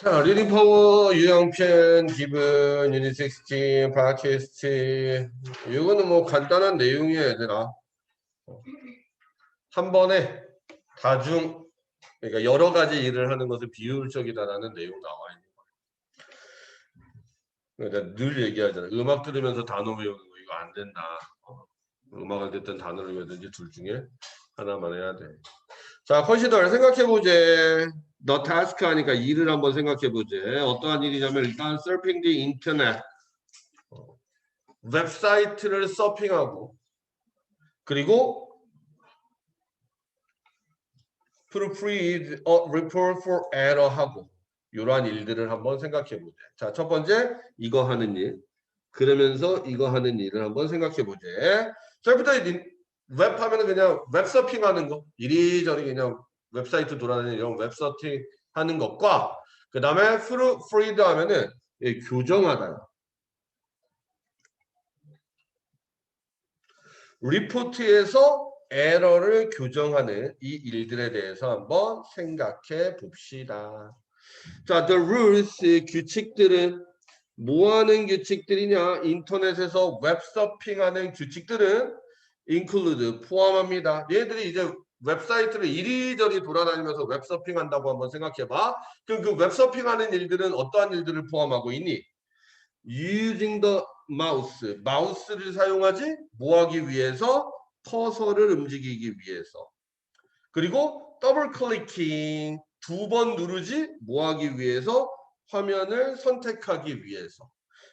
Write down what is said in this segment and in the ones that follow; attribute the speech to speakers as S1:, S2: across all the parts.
S1: 자, 리딩 파워 유형편 기본 유닛 16 팟캐스트 이거는 뭐 간단한 내용이에요, 얘들아. 한 번에 다중 그러니까 여러 가지 일을 하는 것을 비효율적이다라는 내용 나와 있는 거예요. 그러니까 늘 얘기하잖아. 음악 들으면서 단어 외우는 거 이거 안 된다. 어, 음악을 듣든 단어를 외우든지 둘 중에 하나만 해야 돼. 자, 컨시더 생각해보제. 너 타스크 하니까 일을 한번 생각해보제. 어떠한 일이냐면 일단 서핑 디 인터넷 어, 웹사이트를 서핑하고 그리고 proofread a report for error 하고 이러한 일들을 한번 생각해보제. 자, 첫 번째 이거 하는 일. 그러면서 이거 하는 일을 한번 생각해보제. 셀프터 웹 하면은 그냥 웹 서핑 하는 거 이리저리 그냥 웹사이트 돌아다니는 이런 웹서핑 하는 것과 그 다음에 프리드 하면은 예, 교정하다 리포트에서 에러를 교정하는 이 일들에 대해서 한번 생각해 봅시다. 자, the rules 규칙들은 뭐 하는 규칙들이냐? 인터넷에서 웹서핑하는 규칙들은 include 포함합니다. 얘들이 이제 웹사이트를 이리저리 돌아다니면서 웹서핑 한다고 한번 생각해봐. 그럼 그 웹서핑하는 일들은 어떠한 일들을 포함하고 있니? using the mouse, 마우스를 사용하지 뭐하기 위해서 커서를 움직이기 위해서. 그리고 더블 클릭킹 두 번 누르지 뭐하기 위해서 화면을 선택하기 위해서.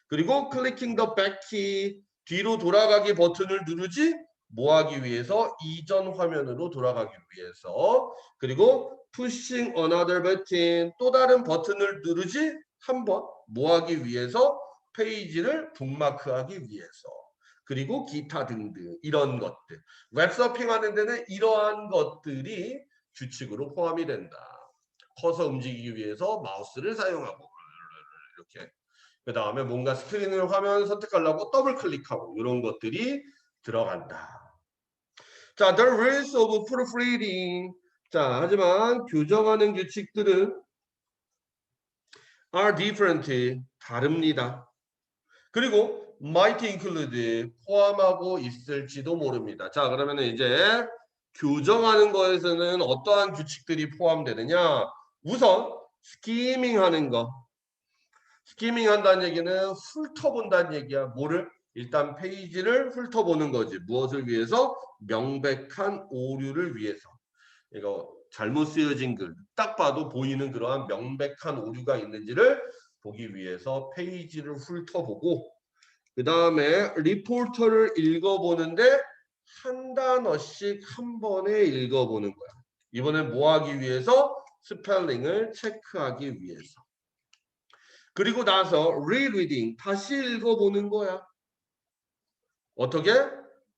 S1: 그리고 클릭킹 더 백키 뒤로 돌아가기 버튼을 누르지 뭐하기 위해서 이전 화면으로 돌아가기 위해서. 그리고 pushing another button 또 다른 버튼을 누르지 한 번 뭐하기 위해서 페이지를 북마크하기 위해서. 그리고 기타 등등 이런 것들. 웹서핑 하는 데는 이러한 것들이 규칙으로 포함이 된다. 커서 움직이기 위해서 마우스를 사용하고 이렇게. 그 다음에 뭔가 스크린을 화면 선택하려고 더블 클릭하고 이런 것들이 들어간다. 자, the rules of proofreading. 자, 하지만 교정하는 규칙들은 are different. 다릅니다. 그리고 might include 포함하고 있을지도 모릅니다. 자, 그러면 이제 교정하는 거에서는 어떠한 규칙들이 포함되느냐? 우선 스키밍 하는 거. 스키밍 한다는 얘기는 훑어본다는 얘기야. 뭐를? 일단 페이지를 훑어보는 거지. 무엇을 위해서? 명백한 오류를 위해서. 이거 잘못 쓰여진 글, 딱 봐도 보이는 그러한 명백한 오류가 있는지를 보기 위해서 페이지를 훑어보고 그 다음에 리포터를 읽어보는데 한 단어씩 한 번에 읽어보는 거야. 이번엔 뭐 하기 위해서? 스펠링을 체크하기 위해서. 그리고 나서 rereading 다시 읽어보는 거야. 어떻게?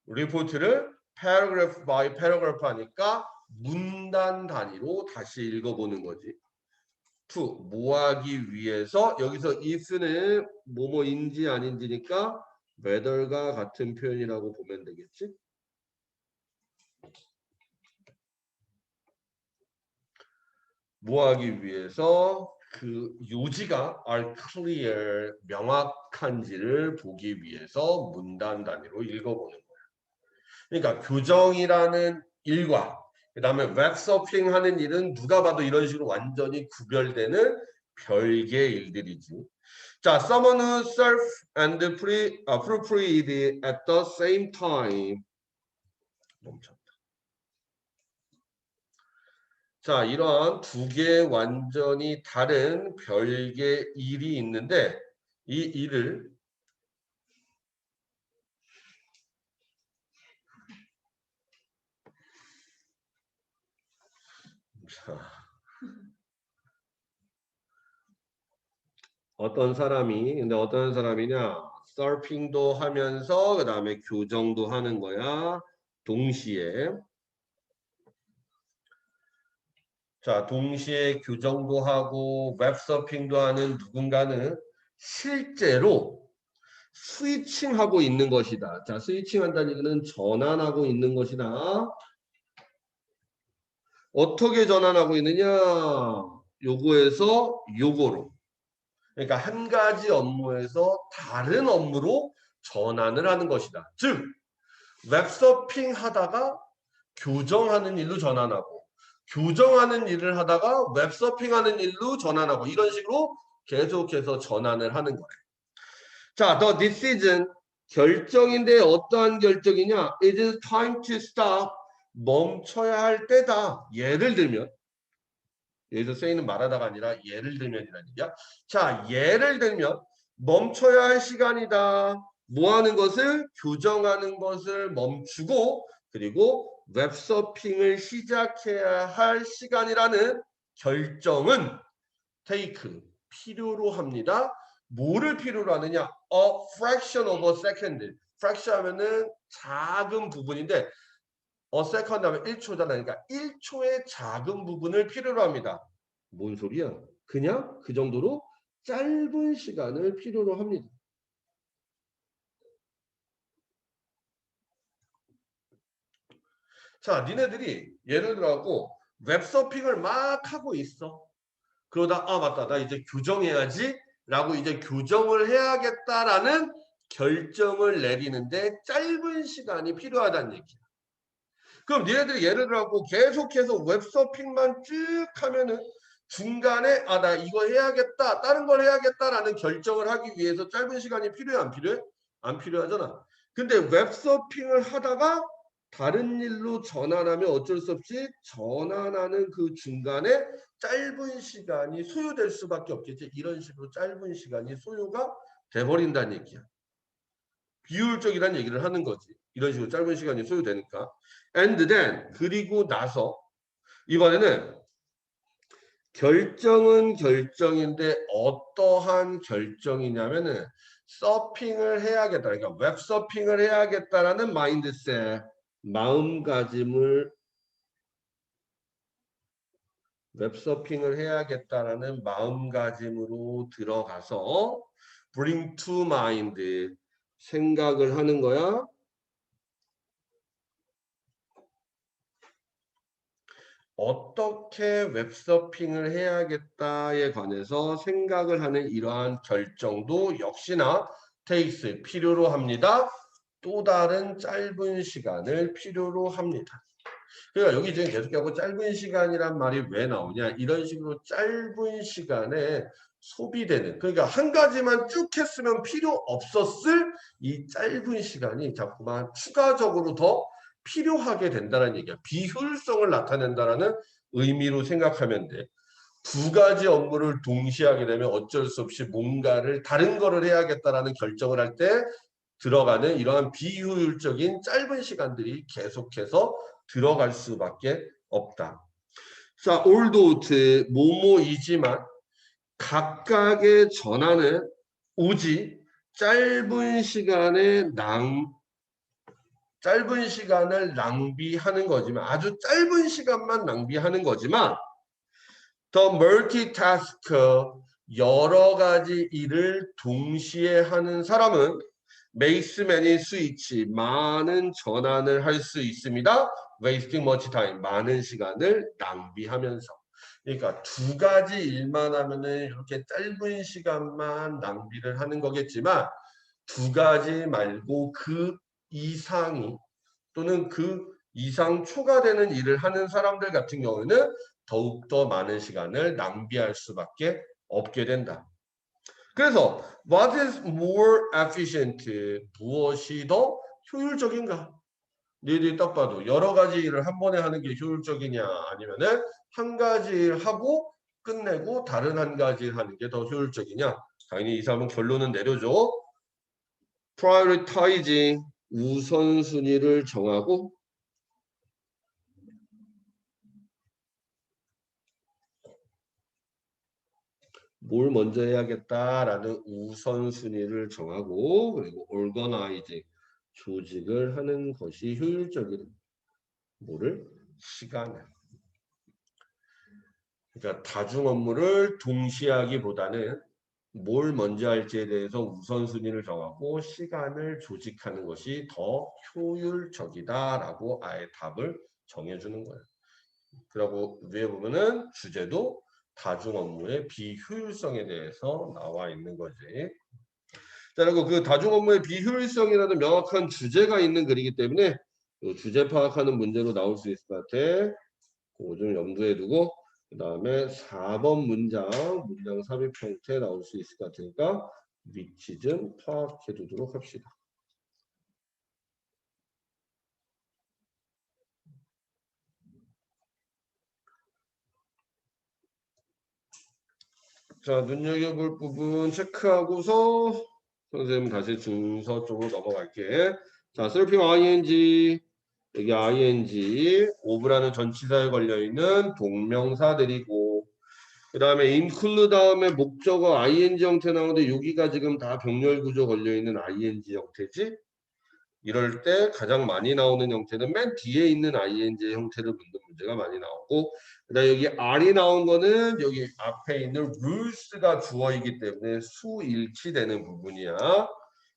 S1: 리포트를 paragraph by paragraph 하니까 문단 단위로 다시 읽어보는 거지. to 뭐 하기 위해서 여기서 if는 뭐뭐인지 아닌지니까 whether가 같은 표현이라고 보면 되겠지. 뭐 하기 위해서 그 요지가 are clear 명확한지를 보기 위해서 문단 단위로 읽어보는 거야. 그러니까 교정이라는 일과 그 다음에 웹서핑 하는 일은 누가 봐도 이런 식으로 완전히 구별되는 별개의 일들이지. 자, someone who surf and pre, uh, proofread at the same time. 멈췄다. 자, 이러한 두 개의 완전히 다른 별개의 일이 있는데 이 일을 자, 어떤 사람이 근데 어떤 사람이냐? 서핑도 하면서 그 다음에 교정도 하는 거야. 동시에 자 동시에 교정도 하고 웹서핑도 하는 누군가는 실제로 스위칭하고 있는 것이다 자 스위칭한다는 얘기는 전환하고 있는 것이다 어떻게 전환하고 있느냐? 요거에서 요거로 그러니까 한 가지 업무에서 다른 업무로 전환을 하는 것이다. 즉 웹서핑 하다가 교정하는 일로 전환하고 교정하는 일을 하다가 웹서핑하는 일로 전환하고 이런 식으로 계속해서 전환을 하는 거예요. 자, the decision 결정인데 어떠한 결정이냐? It is time to stop. 멈춰야 할 때다. 예를 들면 들어 세이는 말하다가 아니라 예를 들면이라는 얘기야. 자, 예를 들면 멈춰야 할 시간이다. 뭐 하는 것을 교정하는 것을 멈추고 그리고 웹서핑을 시작해야 할 시간이라는 결정은 take 필요로 합니다. 뭐를 필요로 하느냐? A fraction of a second. fraction 하면은 작은 부분인데 a second 하면 1초잖아. 그러니까 1초의 작은 부분을 필요로 합니다. 뭔 소리야? 그냥 그 정도로 짧은 시간을 필요로 합니다. 자, 니네들이 예를 들어갖고 웹서핑을 막 하고 있어. 그러다 아 맞다 나 이제 교정해야지 라고 이제 교정을 해야겠다라는 결정을 내리는데 짧은 시간이 필요하다는 얘기야. 그럼 니네들이 예를 들어갖고 계속해서 웹서핑만 쭉 하면은 중간에 아 나 이거 해야겠다 다른 걸 해야겠다라는 결정을 하기 위해서 짧은 시간이 필요해 안 필요해? 안 필요하잖아. 근데 웹서핑을 하다가 다른 일로 전환하면 어쩔 수 없이 전환하는 그 중간에 짧은 시간이 소요될 수밖에 없겠지. 이런 식으로 짧은 시간이 소요가 돼버린다는 얘기야. 비효율적이라는 얘기를 하는 거지. 이런 식으로 짧은 시간이 소요되니까. And then 그리고 나서 이번에는 결정은 결정인데 어떠한 결정이냐면은 서핑을 해야겠다. 그러니까 웹 서핑을 해야겠다라는 마인드셋, 마음가짐을 웹서핑을 해야겠다라는 마음가짐으로 들어가서 bring to mind 생각을 하는 거야. 어떻게 웹서핑을 해야겠다에 관해서 생각을 하는 이러한 결정도 역시나 takes 필요로 합니다. 또 다른 짧은 시간을 필요로 합니다. 그러니까 여기 지금 계속하고 짧은 시간이란 말이 왜 나오냐 이런 식으로 짧은 시간에 소비되는 그러니까 한 가지만 쭉 했으면 필요 없었을 이 짧은 시간이 자꾸만 추가적으로 더 필요하게 된다는 얘기야. 비효율성을 나타낸다라는 의미로 생각하면 돼. 두 가지 업무를 동시에 하게 되면 어쩔 수 없이 뭔가를 다른 거를 해야겠다라는 결정을 할 때 들어가는 이러한 비효율적인 짧은 시간들이 계속해서 들어갈 수밖에 없다. 자, 올도트 모모이지만 각각의 전환은 오직 짧은 시간에 낭 짧은 시간을 낭비하는 거지만 아주 짧은 시간만 낭비하는 거지만 더 멀티타스크 여러 가지 일을 동시에 하는 사람은 makes many 많은 전환을 할 수 있습니다. wasting much time 많은 시간을 낭비하면서 그러니까 두 가지 일만 하면은 이렇게 짧은 시간만 낭비를 하는 거겠지만 두 가지 말고 그 이상이 또는 그 이상 초과되는 일을 하는 사람들 같은 경우에는 더욱더 많은 시간을 낭비할 수밖에 없게 된다. 그래서 what is more efficient? 무엇이 더 효율적인가? 너희들이 딱 봐도 여러 가지 일을 한 번에 하는 게 효율적이냐 아니면은 한 가지 일 하고 끝내고 다른 한 가지 일 하는 게 더 효율적이냐? 당연히 이 사람은 결론은 내려줘. prioritizing 우선순위를 정하고 뭘 먼저 해야겠다라는 우선순위를 정하고 그리고 organizing 조직을 하는 것이 효율적인 뭐를 시간을 그러니까 다중 업무를 동시에 하기보다는 뭘 먼저 할지에 대해서 우선순위를 정하고 시간을 조직하는 것이 더 효율적이다라고 아예 답을 정해주는 거예요. 그리고 위에 보면은 주제도 다중 업무의 비효율성에 대해서 나와 있는 거지. 자, 그리고 그 다중 업무의 비효율성이라는 명확한 주제가 있는 글이기 때문에 요 주제 파악하는 문제로 나올 수 있을 것 같아. 그거 좀 염두에 두고 그 다음에 4번 문장, 문장 삽입 형태 나올 수 있을 것 같으니까 위치 좀 파악해 두도록 합시다. 자, 눈여겨볼 부분 체크하고서 선생님 다시 준서 쪽으로 넘어갈게. 자, 슬핑 ing 여기 ing 오브라는 전치사에 걸려 있는 동명사들이고 그 다음에 include 다음에 목적어 ing 형태 나오는데 여기가 지금 다 병렬 구조 걸려 있는 ing 형태지. 이럴 때 가장 많이 나오는 형태는 맨 뒤에 있는 ing 형태를 묻는 문제가 많이 나오고 그다음 여기 r이 나온 거는 여기 앞에 있는 rules가 주어이기 때문에 수일치되는 부분이야.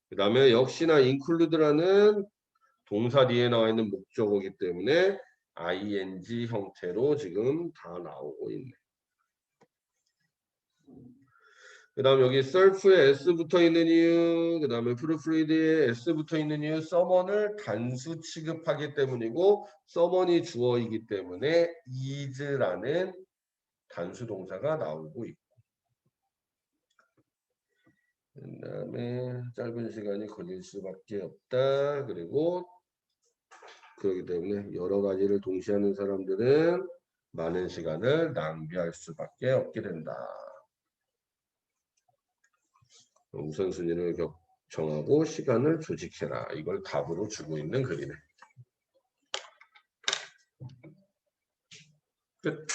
S1: 그 다음에 역시나 include라는 동사 뒤에 나와 있는 목적어기 때문에 ing 형태로 지금 다 나오고 있네. 그 다음 여기 self에 s 붙어 있는 이유, 그 다음에 proofread에 s 붙어 있는 이유, someone을 단수 취급하기 때문이고 someone이 주어이기 때문에 is라는 단수 동사가 나오고 있고 그 다음에 짧은 시간이 걸릴 수밖에 없다. 그리고 그렇기 때문에 여러 가지를 동시에 하는 사람들은 많은 시간을 낭비할 수밖에 없게 된다. 우선순위를 격- 정하고 시간을 조직해라. 이걸 답으로 주고 있는 글이네. 끝.